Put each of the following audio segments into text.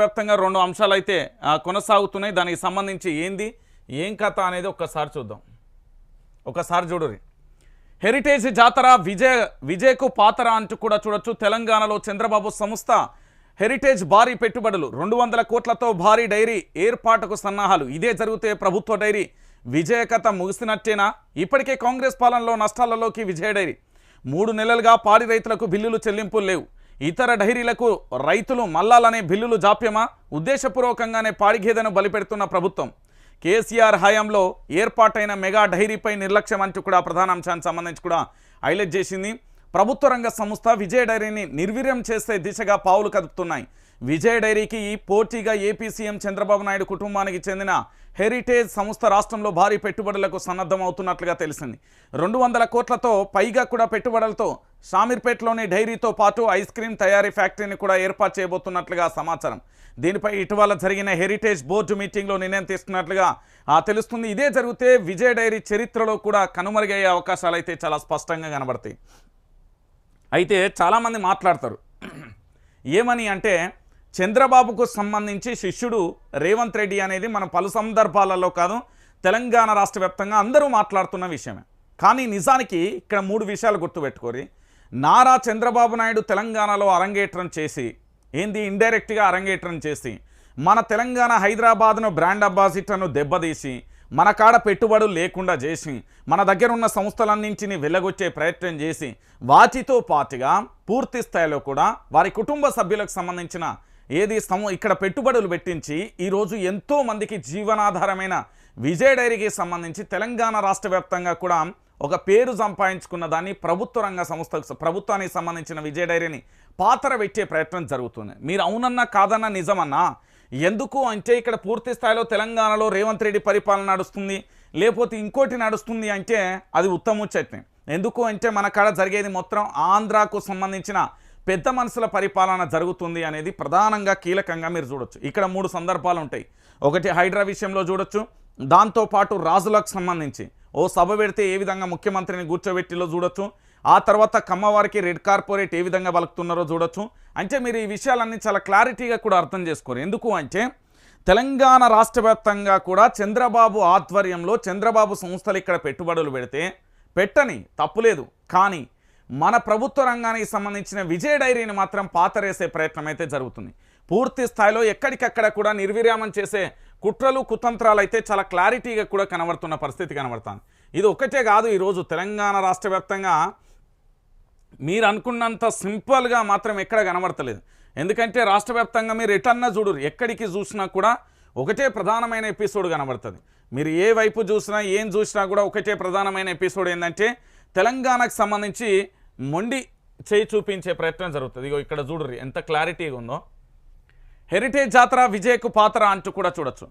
వ్యాప్తంగా రెండు అంశాలు అయితే కొనసాగుతున్నాయి. దానికి సంబంధించి ఏంది ఏం కథ అనేది ఒక్కసారి చూద్దాం. ఒకసారి చూడరి హెరిటేజ్ జాతర విజయ విజయకు పాతర అంటూ కూడా చూడొచ్చు. తెలంగాణలో చంద్రబాబు సంస్థ హెరిటేజ్ భారీ పెట్టుబడులు. రెండు వందల కోట్లతో భారీ డైరీ ఏర్పాటుకు సన్నాహాలు. ఇదే జరిగితే ప్రభుత్వ డైరీ విజయ కథ ముగిసినట్టేనా? ఇప్పటికే కాంగ్రెస్ పాలనలో నష్టాలలోకి విజయ డైరీ. మూడు నెలలుగా పాడి రైతులకు బిల్లులు చెల్లింపులు లేవు. ఇతర డైరీలకు రైతులు మల్లాలనే బిల్లులు జాప్యమా? ఉద్దేశపూర్వకంగానే పాడిఘేదను బలిపెడుతున్న ప్రభుత్వం. కేసీఆర్ హయాంలో ఏర్పాటైన మెగా డైరీపై నిర్లక్ష్యం అంటూ కూడా ప్రధాన అంశానికి సంబంధించి కూడా హైలైట్ చేసింది. ప్రభుత్వ రంగ సంస్థ విజయ డైరీని నిర్వీర్యం చేసే దిశగా పావులు కదుపుతున్నాయి. విజయ డైరీకి ఈ పోటీగా ఏపీ సీఎం చంద్రబాబు నాయుడు కుటుంబానికి చెందిన హెరిటేజ్ సంస్థ రాష్ట్రంలో భారీ పెట్టుబడులకు సన్నద్ధం అవుతున్నట్లుగా తెలిసింది. రెండు వందల కోట్లతో పైగా కూడా పెట్టుబడులతో షామీర్పేటలోని డైరీతో పాటు ఐస్ క్రీమ్ తయారీ ఫ్యాక్టరీని కూడా ఏర్పాటు చేయబోతున్నట్లుగా సమాచారం. దీనిపై ఇటీవల జరిగిన హెరిటేజ్ బోర్డు మీటింగ్లో నిర్ణయం తీసుకున్నట్లుగా ఆ, తెలుస్తుంది. ఇదే జరిగితే విజయ డైరీ చరిత్రలో కూడా కనుమరుగయ్యే అవకాశాలు అయితే చాలా స్పష్టంగా కనబడతాయి. అయితే చాలామంది మాట్లాడతారు. ఏమని అంటే చంద్రబాబుకు సంబంధించి శిష్యుడు రేవంత్ రెడ్డి అనేది మన పలు సందర్భాలలో కాదు తెలంగాణ రాష్ట్ర వ్యాప్తంగా అందరూ మాట్లాడుతున్న విషయమే. కానీ నిజానికి ఇక్కడ మూడు విషయాలు గుర్తుపెట్టుకోరి. నారా చంద్రబాబు నాయుడు తెలంగాణలో అరంగేట్రం చేసి ఏంది ఇండైరెక్ట్గా అరంగేట్రం చేసి మన తెలంగాణ హైదరాబాద్ను బ్రాండ్ అంబాసిడర్ను దెబ్బతీసి మన కాడ పెట్టుబడులు లేకుండా చేసి మన దగ్గర ఉన్న సంస్థలన్నింటినీ వెళ్ళగొచ్చే ప్రయత్నం చేసి వాటితో పాటుగా పూర్తి స్థాయిలో కూడా వారి కుటుంబ సభ్యులకు సంబంధించిన ఏది సమ ఇక్కడ పెట్టుబడులు పెట్టించి ఈరోజు ఎంతోమందికి జీవనాధారమైన విజయ డైరీకి సంబంధించి తెలంగాణ రాష్ట్ర వ్యాప్తంగా కూడా ఒక పేరు సంపాదించుకున్న దాన్ని ప్రభుత్వ రంగ సంస్థకు ప్రభుత్వానికి సంబంధించిన విజయ డైరీని పాత్ర పెట్టే ప్రయత్నం జరుగుతుంది. మీరు అవునన్నా కాదన్నా నిజమన్నా ఎందుకు అంటే ఇక్కడ పూర్తి స్థాయిలో తెలంగాణలో రేవంత్ రెడ్డి పరిపాలన నడుస్తుంది లేకపోతే ఇంకోటి నడుస్తుంది అంటే అది ఉత్తముచ్చట్నే ఎందుకు అంటే మన కాడ జరిగేది మొత్తం ఆంధ్రాకు సంబంధించిన పెద్ద మనుషుల పరిపాలన జరుగుతుంది అనేది ప్రధానంగా కీలకంగా మీరు చూడొచ్చు. ఇక్కడ మూడు సందర్భాలు ఉంటాయి. ఒకటి హైడ్రా విషయంలో చూడొచ్చు. దాంతోపాటు రాజులకు సంబంధించి ఓ సభ పెడితే ఏ విధంగా ముఖ్యమంత్రిని కూర్చోబెట్టిలో చూడొచ్చు. ఆ తర్వాత కమ్మవారికి రెడ్ కార్పొరేట్ ఏ విధంగా బలుకుతున్నారో చూడొచ్చు. అంటే మీరు ఈ విషయాలన్నీ చాలా క్లారిటీగా కూడా అర్థం చేసుకోరు. ఎందుకు అంటే తెలంగాణ రాష్ట్ర వ్యాప్తంగా కూడా చంద్రబాబు ఆధ్వర్యంలో చంద్రబాబు సంస్థలు ఇక్కడ పెట్టుబడులు పెడితే పెట్టని తప్పులేదు. కానీ మన ప్రభుత్వ రంగానికి సంబంధించిన విజయ డైరీని మాత్రం పాతరేసే ప్రయత్నం అయితే జరుగుతుంది. పూర్తి స్థాయిలో ఎక్కడికక్కడ కూడా నిర్విరామం చేసే కుట్రలు కుతంత్రాలు అయితే చాలా క్లారిటీగా కూడా కనబడుతున్న పరిస్థితి కనబడుతుంది. ఇది ఒకటే కాదు ఈరోజు తెలంగాణ రాష్ట్ర వ్యాప్తంగా మీరు అనుకున్నంత సింపుల్గా మాత్రం ఎక్కడ కనబడతలేదు. ఎందుకంటే రాష్ట్ర వ్యాప్తంగా మీరు ఎటన్నా చూడరు ఎక్కడికి చూసినా కూడా ఒకటే ప్రధానమైన ఎపిసోడ్ కనబడుతుంది. మీరు ఏ వైపు చూసినా ఏం చూసినా కూడా ఒకటే ప్రధానమైన ఎపిసోడ్ ఏంటంటే తెలంగాణకు సంబంధించి మొండి చేయి చూపించే ప్రయత్నం జరుగుతుంది. ఇగో ఇక్కడ చూడరు ఎంత క్లారిటీగా ఉందో. హెరిటేజ్ జాతర విజయకు పాత్ర అంటూ కూడా చూడొచ్చు.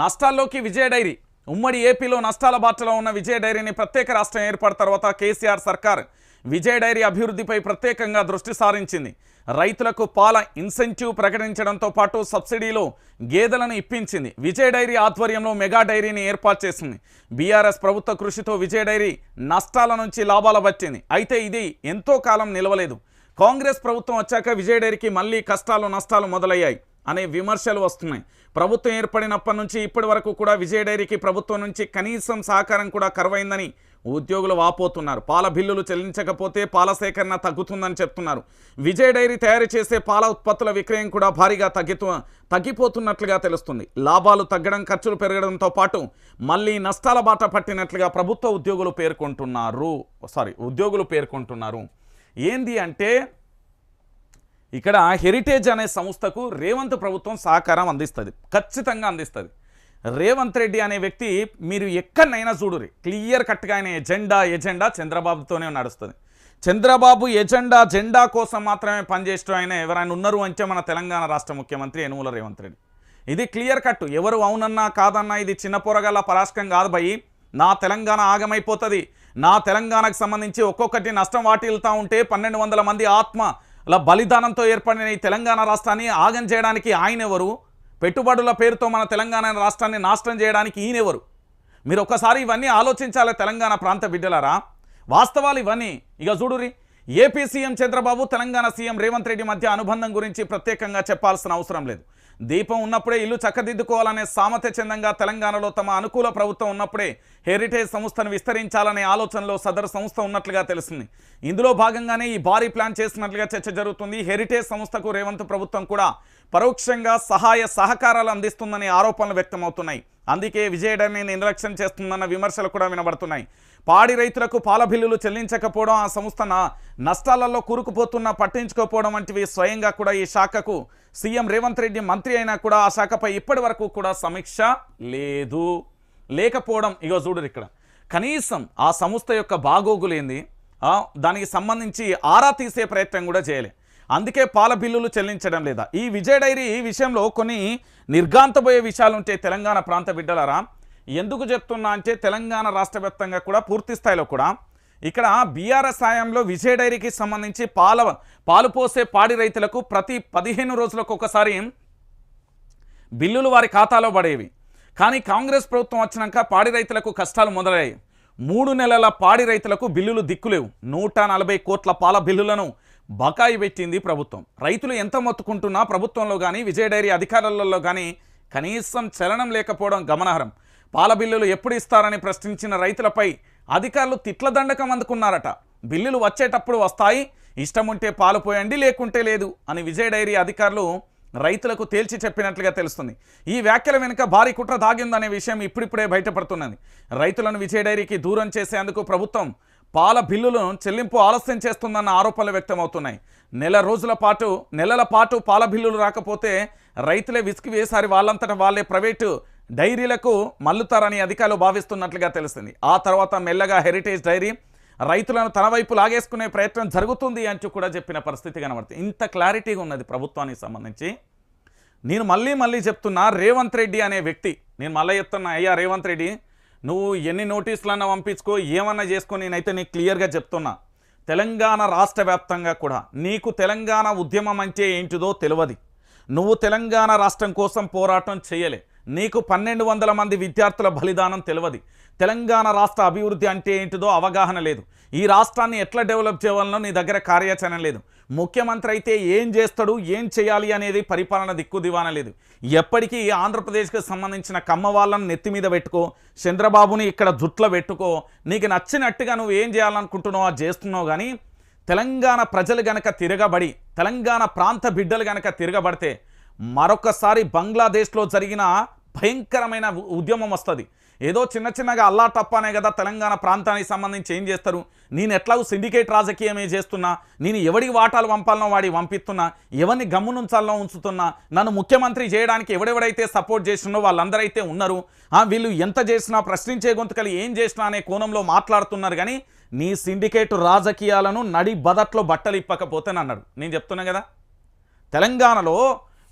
నష్టాల్లోకి విజయ డైరీ. ఉమ్మడి ఏపీలో నష్టాల బాటలో ఉన్న విజయ డైరీని ప్రత్యేక రాష్ట్రం ఏర్పడిన తర్వాత కేసీఆర్ సర్కార్ విజయ డైరీ అభివృద్ధిపై ప్రత్యేకంగా దృష్టి సారించింది. రైతులకు పాల ఇన్సెంటివ్ ప్రకటించడంతో పాటు సబ్సిడీలో గేదెలను ఇప్పించింది. విజయ డైరీ ఆధ్వర్యంలో మెగా డైరీని ఏర్పాటు చేసింది. బీఆర్ఎస్ ప్రభుత్వ కృషితో విజయ డైరీ నష్టాల నుంచి లాభాల వచ్చింది. అయితే ఇది ఎంతో కాలం నిలవలేదు. కాంగ్రెస్ ప్రభుత్వం వచ్చాక విజయ డైరీకి మళ్ళీ కష్టాలు నష్టాలు మొదలయ్యాయి అనే విమర్శలు వస్తున్నాయి. ప్రభుత్వం ఏర్పడినప్పటి నుంచి ఇప్పటి వరకు కూడా విజయ డైరీకి ప్రభుత్వం నుంచి కనీసం సహకారం కూడా కరువైందని ఉద్యోగులు వాపోతున్నారు. పాల బిల్లులు చెల్లించకపోతే పాల సేకరణ తగ్గుతుందని చెప్తున్నారు. విజయ డైరీ తయారు చేసే పాల ఉత్పత్తుల విక్రయం కూడా భారీగా తగ్గితు తగ్గిపోతున్నట్లుగా తెలుస్తుంది. లాభాలు తగ్గడం ఖర్చులు పెరగడంతో పాటు మళ్ళీ నష్టాల బాట పట్టినట్లుగా ప్రభుత్వ ఉద్యోగులు పేర్కొంటున్నారు. సారీ ఉద్యోగులు పేర్కొంటున్నారు. ఏంది అంటే ఇక్కడ హెరిటేజ్ అనే సంస్థకు రేవంత్ ప్రభుత్వం సహకారం అందిస్తుంది. ఖచ్చితంగా అందిస్తుంది. రేవంత్ రెడ్డి అనే వ్యక్తి మీరు ఎక్కడనైనా చూడురి క్లియర్ కట్గా ఆయన ఎజెండా ఎజెండా చంద్రబాబుతోనే నడుస్తుంది. చంద్రబాబు ఎజెండా జెండా కోసం మాత్రమే పనిచేస్తూ ఆయన ఎవరైనా ఉన్నారు అంటే మన తెలంగాణ రాష్ట్ర ముఖ్యమంత్రి యనుమల రేవంత్ రెడ్డి. ఇది క్లియర్ కట్. ఎవరు అవునన్నా కాదన్నా ఇది చిన్న పొరగల పరాశకం కాదు భయ్. నా తెలంగాణ ఆగమైపోతుంది. నా తెలంగాణకు సంబంధించి ఒక్కొక్కటి నష్టం వాటిల్తా ఉంటే పన్నెండు వందల మంది ఆత్మ అలా బలిదానంతో ఏర్పడిన ఈ తెలంగాణ రాష్ట్రాన్ని ఆగం చేయడానికి ఆయన ఎవరు? పెట్టుబడుల పేరుతో మన తెలంగాణ రాష్ట్రాన్ని నాశనం చేయడానికి ఈయనెవరు? మీరు ఒక్కసారి ఇవన్నీ ఆలోచించాలి తెలంగాణ ప్రాంత బిడ్డలారా? వాస్తవాలు ఇవన్నీ. ఇక చూడురి AP CM Chandrababu Telangana CM Revanth Reddy మధ్య అనుబంధం గురించి ప్రత్యేకంగా చెప్పాల్సిన అవసరం లేదు. దీపం ఉన్నప్పుడే ఇల్లు చక్కదిద్దుకోవాలనే సామర్థ్య చెందంగా తెలంగాణలో తమ అనుకూల ప్రభుత్వం ఉన్నప్పుడే హెరిటేజ్ సంస్థను విస్తరించాలనే ఆలోచనలో సదరు సంస్థ ఉన్నట్లుగా తెలిసింది. ఇందులో భాగంగానే ఈ భారీ ప్లాన్ చేసినట్లుగా చర్చ జరుగుతుంది. హెరిటేజ్ సంస్థకు రేవంత్ ప్రభుత్వం కూడా పరోక్షంగా సహాయ సహకారాలు అందిస్తుందనే ఆరోపణలు వ్యక్తమవుతున్నాయి. అందుకే విజయడని నిర్లక్ష్యం చేస్తుందన్న విమర్శలు కూడా వినబడుతున్నాయి. పాడి రైతులకు పాల బిల్లులు చెల్లించకపోవడం ఆ సంస్థ నష్టాలలో కూరుకుపోతున్నా పట్టించుకోకపోవడం వంటివి స్వయంగా కూడా ఈ శాఖకు సీఎం రేవంత్ రెడ్డి మంత్రి అయినా కూడా ఆ శాఖపై ఇప్పటి వరకు కూడా సమీక్ష లేదు. లేకపోవడం ఇగో చూడరు ఇక్కడ. కనీసం ఆ సంస్థ యొక్క బాగోగులేంది దానికి సంబంధించి ఆరా తీసే ప్రయత్నం కూడా చేయలే. అందుకే పాల బిల్లులు చెల్లించడం లేదా? ఈ విజయ డైరీ విషయంలో కొన్ని నిర్గాంతపోయే విషయాలు ఉంటాయి తెలంగాణ ప్రాంత బిడ్డలరా. ఎందుకు చెప్తున్నా అంటే తెలంగాణ రాష్ట్ర వ్యాప్తంగా కూడా పూర్తి స్థాయిలో కూడా ఇక్కడ బీఆర్ఎస్ సాయంలో విజయ డైరీకి సంబంధించి పాల పాలు పోసే పాడి రైతులకు ప్రతి పదిహేను రోజులకు ఒకసారి బిల్లులు వారి ఖాతాలో పడేవి. కానీ కాంగ్రెస్ ప్రభుత్వం వచ్చినాక పాడి రైతులకు కష్టాలు మొదలయ్యాయి. మూడు నెలల పాడి రైతులకు బిల్లులు దిక్కులేవు. నూట నలభై కోట్ల పాల బిల్లులను బకాయి పెట్టింది ప్రభుత్వం. రైతులు ఎంత మొత్తుకుంటున్నా ప్రభుత్వంలో కానీ విజయ డైరీ అధికారులలో కానీ కనీసం చలనం లేకపోవడం గమనార్హం. పాల బిల్లులు ఎప్పుడు ఇస్తారని ప్రశ్నించిన రైతులపై అధికారులు తిట్ల దండకం అందుకున్నారట. బిల్లులు వచ్చేటప్పుడు వస్తాయి ఇష్టం ఉంటే పాలు పోయండి లేకుంటే లేదు అని విజయ డైరీ అధికారులు రైతులకు తేల్చి చెప్పినట్లుగా తెలుస్తుంది. ఈ వ్యాఖ్యల వెనుక భారీ కుట్ర దాగిందనే విషయం ఇప్పుడిప్పుడే బయటపడుతున్నది. రైతులను విజయ డైరీకి దూరం చేసేందుకు ప్రభుత్వం పాల బిల్లులను చెల్లింపు ఆలస్యం చేస్తుందన్న ఆరోపణలు వ్యక్తమవుతున్నాయి. నెల రోజుల పాటు నెలల పాటు పాల బిల్లులు రాకపోతే రైతులే విసికి వేసారి వాళ్ళంతట వాళ్ళే ప్రైవేటు డైరీలకు మల్లుతారని అధికారులు భావిస్తున్నట్లుగా తెలిసింది ఆ తర్వాత మెల్లగా హెరిటేజ్ డైరీ రైతులను తన వైపు లాగేసుకునే ప్రయత్నం జరుగుతుంది అంటూ కూడా చెప్పిన పరిస్థితి కనబడుతుంది. ఇంత క్లారిటీగా ఉన్నది ప్రభుత్వానికి సంబంధించి. నేను మళ్ళీ మళ్ళీ చెప్తున్నా రేవంత్ రెడ్డి అనే వ్యక్తి నేను మళ్ళీ చెప్తున్నా అయ్యా రేవంత్ రెడ్డి నువ్వు ఎన్ని నోటీసులన్నా పంపించుకో ఏమన్నా చేసుకో నేనైతే నీకు క్లియర్గా చెప్తున్నా. తెలంగాణ రాష్ట్ర వ్యాప్తంగా కూడా నీకు తెలంగాణ ఉద్యమం అంటే ఏంటిదో తెలియదు నువ్వు తెలంగాణ రాష్ట్రం కోసం పోరాటం చేయలే. నీకు పన్నెండు వందల మంది విద్యార్థుల బలిదానం తెలియదు. తెలంగాణ రాష్ట్ర అభివృద్ధి అంటే ఏంటిదో అవగాహన లేదు. ఈ రాష్ట్రాన్ని ఎట్లా డెవలప్ చేయాలనో నీ దగ్గర కార్యాచరణ లేదు. ముఖ్యమంత్రి అయితే ఏం చేస్తాడు ఏం చేయాలి అనేది పరిపాలన దిక్కు దివాన లేదు. ఎప్పటికీ ఆంధ్రప్రదేశ్కి సంబంధించిన కమ్మ వాళ్ళను నెత్తి మీద పెట్టుకో చంద్రబాబుని ఇక్కడ జుట్లో పెట్టుకో నీకు నచ్చినట్టుగా నువ్వు ఏం చేయాలనుకుంటున్నావు అది చేస్తున్నావు కానీ తెలంగాణ ప్రజలు గనక తిరగబడి తెలంగాణ ప్రాంత బిడ్డలు గనక తిరగబడితే మరొకసారి బంగ్లాదేశ్లో జరిగిన భయంకరమైన ఉ- ఉద్యమం వస్తుంది. ఏదో చిన్న చిన్నగా అల్లా టప్పానే కదా తెలంగాణ ప్రాంతానికి సంబంధించి ఏం చేస్తారు? నేను ఎట్లాగూ సిండికేట్ రాజకీయమే చేస్తున్నా నేను ఎవడికి వాటాలు పంపాలనో వాడి పంపిస్తున్నా ఎవరిని గమ్మునుంచాలనో ఉంచుతున్నా నన్ను ముఖ్యమంత్రి చేయడానికి ఎవడెవడైతే సపోర్ట్ చేసినో వాళ్ళందరైతే ఉన్నారు. వీళ్ళు ఎంత చేసినా ప్రశ్నించే గొంతుకలు ఏం చేసినా అనే కోణంలో మాట్లాడుతున్నారు కానీ నీ సిండికేట్ రాజకీయాలను నడి బదట్లో బట్టలు ఇప్పకపోతేనన్నాడు నేను చెప్తున్నా కదా తెలంగాణలో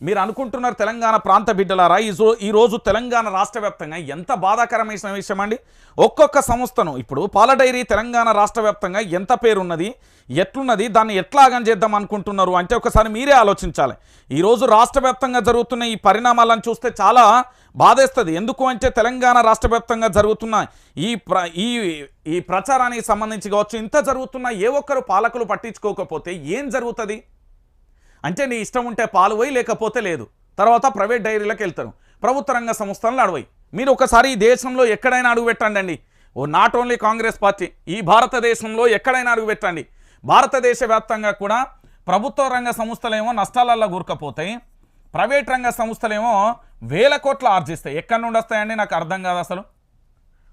మీరు అనుకుంటున్నారు తెలంగాణ ప్రాంత బిడ్డలారా? ఈ ఈరోజు తెలంగాణ రాష్ట్ర వ్యాప్తంగా ఎంత బాధాకరమైన విషయం అండి? ఒక్కొక్క సంస్థను ఇప్పుడు పాల డైరీ తెలంగాణ రాష్ట్ర వ్యాప్తంగా ఎంత పేరున్నది ఎట్లున్నది దాన్ని ఎట్లాగం చేద్దాం అనుకుంటున్నారు అంటే ఒకసారి మీరే ఆలోచించాలి. ఈరోజు రాష్ట్ర వ్యాప్తంగా జరుగుతున్న ఈ పరిణామాలను చూస్తే చాలా బాధేస్తుంది. ఎందుకు అంటే తెలంగాణ రాష్ట్ర వ్యాప్తంగా జరుగుతున్న ఈ ప్ర ఈ ఈ ప్రచారానికి సంబంధించి కావచ్చు ఇంత జరుగుతున్న ఏ ఒక్కరు పాలకులు పట్టించుకోకపోతే ఏం జరుగుతుంది? అంటే నీ ఇష్టం ఉంటే పాలు పోయి లేకపోతే లేదు. తర్వాత ప్రైవేట్ డైరీలకు వెళ్తారు. ప్రభుత్వ రంగ సంస్థలను అడవై మీరు ఒకసారి ఈ దేశంలో ఎక్కడైనా అడుగు పెట్టండి ఓ నాట్ ఓన్లీ కాంగ్రెస్ పార్టీ ఈ భారతదేశంలో ఎక్కడైనా అడుగు పెట్టండి. భారతదేశ వ్యాప్తంగా కూడా ప్రభుత్వ రంగ సంస్థలేమో నష్టాలలో కూరుకపోతాయి. ప్రైవేట్ రంగ సంస్థలేమో వేల కోట్లు ఆర్జిస్తాయి. ఎక్కడి నుండి వస్తాయండి? నాకు అర్థం కాదు అసలు.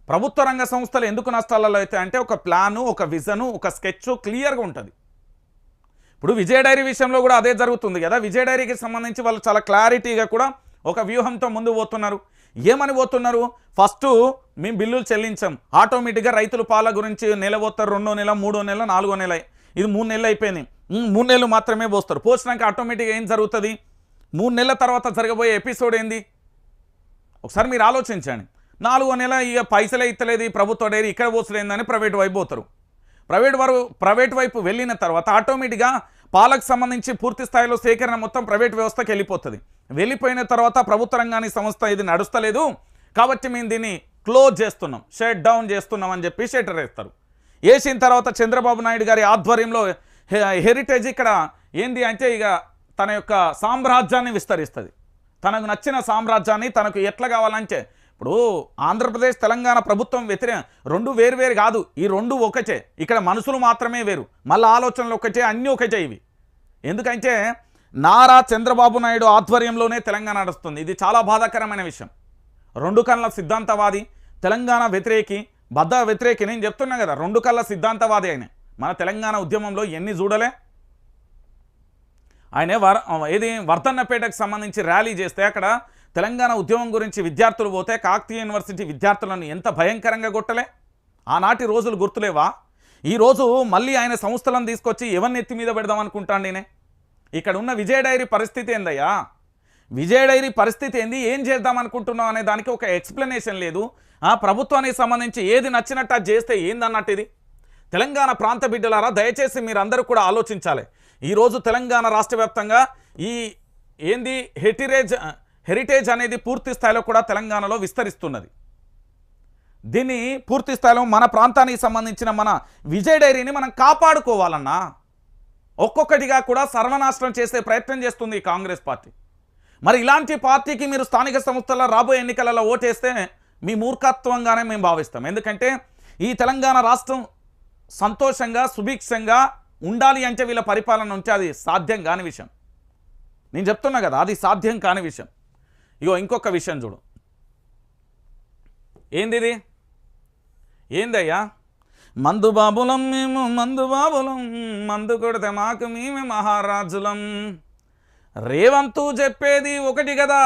ప్రభుత్వ రంగ సంస్థలు ఎందుకు నష్టాలలో అయితే అంటే ఒక ప్లాను ఒక విజను ఒక స్కెచ్ క్లియర్గా ఉంటుంది. ఇప్పుడు విజయ డైరీ విషయంలో కూడా అదే జరుగుతుంది కదా. విజయ డైరీకి సంబంధించి వాళ్ళు చాలా క్లారిటీగా కూడా ఒక వ్యూహంతో ముందు పోతున్నారు. ఏమని పోతున్నారు? ఫస్ట్ మేము బిల్లులు చెల్లించాం. ఆటోమేటిక్గా రైతుల పాల గురించి నెల పోతారు రెండో నెల మూడో నెల నాలుగో నెల. ఇది మూడు నెలలు అయిపోయింది మూడు నెలలు మాత్రమే పోస్తారు. పోసినాక ఆటోమేటిక్గా ఏం జరుగుతుంది? మూడు నెలల తర్వాత జరగబోయే ఎపిసోడ్ ఏంది? ఒకసారి మీరు ఆలోచించండి. నాలుగో నెల ఇక పైసలే ఇస్తలేదు ఈ ప్రభుత్వ డైరీ. ఇక్కడ పోసలేదని ప్రైవేట్ వైపు పోతారు. ప్రైవేట్ వారు ప్రైవేట్ వైపు వెళ్ళిన తర్వాత ఆటోమేటిక్గా పాలకు సంబంధించి పూర్తి స్థాయిలో సేకరణ మొత్తం ప్రైవేట్ వ్యవస్థకి వెళ్ళిపోతుంది. వెళ్ళిపోయిన తర్వాత ప్రభుత్వ రంగానికి సంస్థ ఇది నడుస్తలేదు. కాబట్టి మేము దీన్ని క్లోజ్ చేస్తున్నాం. షట్ డౌన్ చేస్తున్నాం అని చెప్పి షెటర్ వేస్తారు. వేసిన తర్వాత చంద్రబాబు నాయుడు గారి ఆధ్వర్యంలో హె- హెరిటేజ్ ఇక్కడ ఏంది అంటే ఇక తన యొక్క సామ్రాజ్యాన్ని విస్తరిస్తుంది. తనకు నచ్చిన సామ్రాజ్యాన్ని తనకు ఎట్లా కావాలంటే ఇప్పుడు ఆంధ్రప్రదేశ్ తెలంగాణ ప్రభుత్వం వ్యతిరేక రెండు వేరు వేరు కాదు. ఈ రెండు ఒకచే ఇక్కడ మనుషులు మాత్రమే వేరు. మళ్ళీ ఆలోచనలు ఒకచే అన్నీ ఒకచే ఇవి. ఎందుకంటే నారా చంద్రబాబు నాయుడు ఆధ్వర్యంలోనే తెలంగాణ నడుస్తుంది. ఇది చాలా బాధాకరమైన విషయం. రెండు కళ్ళ సిద్ధాంతవాది తెలంగాణ వ్యతిరేకి బద్ద వ్యతిరేకి నేను చెప్తున్నా కదా రెండు కళ్ళ సిద్ధాంతవాది ఆయన. మన తెలంగాణ ఉద్యమంలో ఎన్ని చూడలే? ఆయనే వర ఏది? వర్ధన్నపేటకు సంబంధించి ర్యాలీ చేస్తే అక్కడ తెలంగాణ ఉద్యమం గురించి విద్యార్థులు పోతే కాకతీయ యూనివర్సిటీ విద్యార్థులను ఎంత భయంకరంగా కొట్టలే? ఆనాటి రోజులు గుర్తులేవా? ఈరోజు మళ్ళీ ఆయన సంస్థలను తీసుకొచ్చి ఎవరిని ఎత్తి మీద పెడదాం నేనే ఇక్కడ ఉన్న విజయ డైరీ పరిస్థితి ఏందయ్యా? విజయ డైరీ పరిస్థితి ఏంది? ఏం చేద్దామనుకుంటున్నావు అనే దానికి ఒక ఎక్స్ప్లెనేషన్ లేదు. ఆ ప్రభుత్వానికి సంబంధించి ఏది నచ్చినట్టు అది చేస్తే ఏందన్నట్టు ఇది? తెలంగాణ ప్రాంత బిడ్డలారా దయచేసి మీరందరూ కూడా ఆలోచించాలి. ఈరోజు తెలంగాణ రాష్ట్ర ఈ ఏంది? హెరిటేజ్ హెరిటేజ్ అనేది పూర్తి స్థాయిలో కూడా తెలంగాణలో విస్తరిస్తున్నది. దీన్ని పూర్తి స్థాయిలో మన ప్రాంతానికి సంబంధించిన మన విజయ డైరీని మనం కాపాడుకోవాలన్నా ఒక్కొక్కటిగా కూడా సర్వనాశనం చేసే ప్రయత్నం చేస్తుంది కాంగ్రెస్ పార్టీ. మరి ఇలాంటి పార్టీకి మీరు స్థానిక సంస్థల రాబోయే ఎన్నికలలో ఓటేస్తే మీ మూర్ఖత్వంగానే మేము భావిస్తాం. ఎందుకంటే ఈ తెలంగాణ రాష్ట్రం సంతోషంగా సుభిక్షంగా ఉండాలి అంటే వీళ్ళ పరిపాలన ఉంటే అది సాధ్యం కాని విషయం. నేను చెప్తున్నా కదా అది సాధ్యం కాని విషయం. ఇగో ఇంకొక విషయం చూడు. ఏంది ఇది ఏందయ్యా? మందు బాబులం మేము మందు బాబులం మందు కొడితే మాకు మేమే మహారాజులం. రేవంతు చెప్పేది ఒకటి కదా.